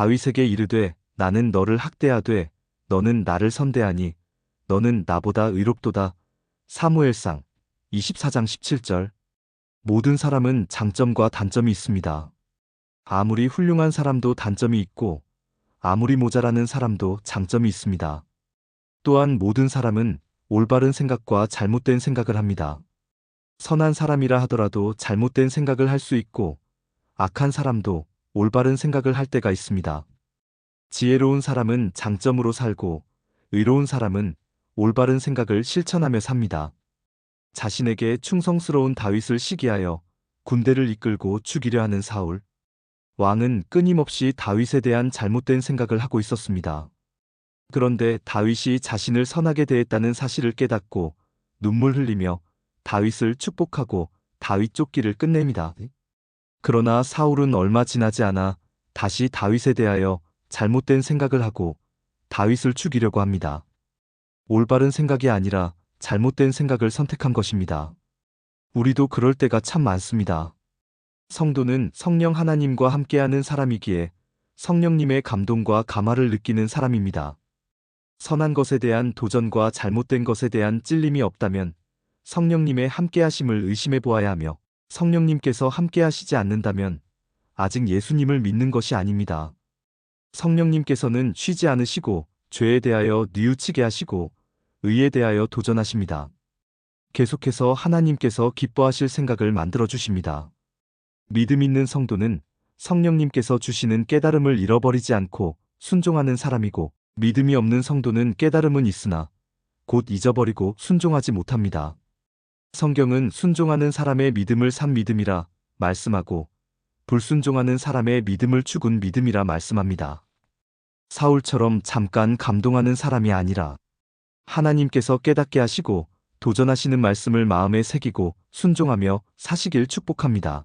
다윗에게 이르되 나는 너를 학대하되 너는 나를 선대하니 너는 나보다 의롭도다. 사무엘상 24장 17절 모든 사람은 장점과 단점이 있습니다. 아무리 훌륭한 사람도 단점이 있고 아무리 모자라는 사람도 장점이 있습니다. 또한 모든 사람은 올바른 생각과 잘못된 생각을 합니다. 선한 사람이라 하더라도 잘못된 생각을 할 수 있고 악한 사람도 올바른 생각을 할 때가 있습니다. 지혜로운 사람은 장점으로 살고 의로운 사람은 올바른 생각을 실천하며 삽니다. 자신에게 충성스러운 다윗을 시기하여 군대를 이끌고 죽이려 하는 사울. 왕은 끊임없이 다윗에 대한 잘못된 생각을 하고 있었습니다. 그런데 다윗이 자신을 선하게 대했다는 사실을 깨닫고 눈물 흘리며 다윗을 축복하고 다윗 쫓기를 끝냅니다. 그러나 사울은 얼마 지나지 않아 다시 다윗에 대하여 잘못된 생각을 하고 다윗을 죽이려고 합니다. 올바른 생각이 아니라 잘못된 생각을 선택한 것입니다. 우리도 그럴 때가 참 많습니다. 성도는 성령 하나님과 함께하는 사람이기에 성령님의 감동과 감화를 느끼는 사람입니다. 선한 것에 대한 도전과 잘못된 것에 대한 찔림이 없다면 성령님의 함께하심을 의심해 보아야 하며 성령님께서 함께 하시지 않는다면 아직 예수님을 믿는 것이 아닙니다. 성령님께서는 쉬지 않으시고 죄에 대하여 뉘우치게 하시고 의에 대하여 도전하십니다. 계속해서 하나님께서 기뻐하실 생각을 만들어 주십니다. 믿음 있는 성도는 성령님께서 주시는 깨달음을 잃어버리지 않고 순종하는 사람이고 믿음이 없는 성도는 깨달음은 있으나 곧 잊어버리고 순종하지 못합니다. 성경은 순종하는 사람의 믿음을 산 믿음이라 말씀하고 불순종하는 사람의 믿음을 죽은 믿음이라 말씀합니다. 사울처럼 잠깐 감동하는 사람이 아니라 하나님께서 깨닫게 하시고 도전하시는 말씀을 마음에 새기고 순종하며 사시길 축복합니다.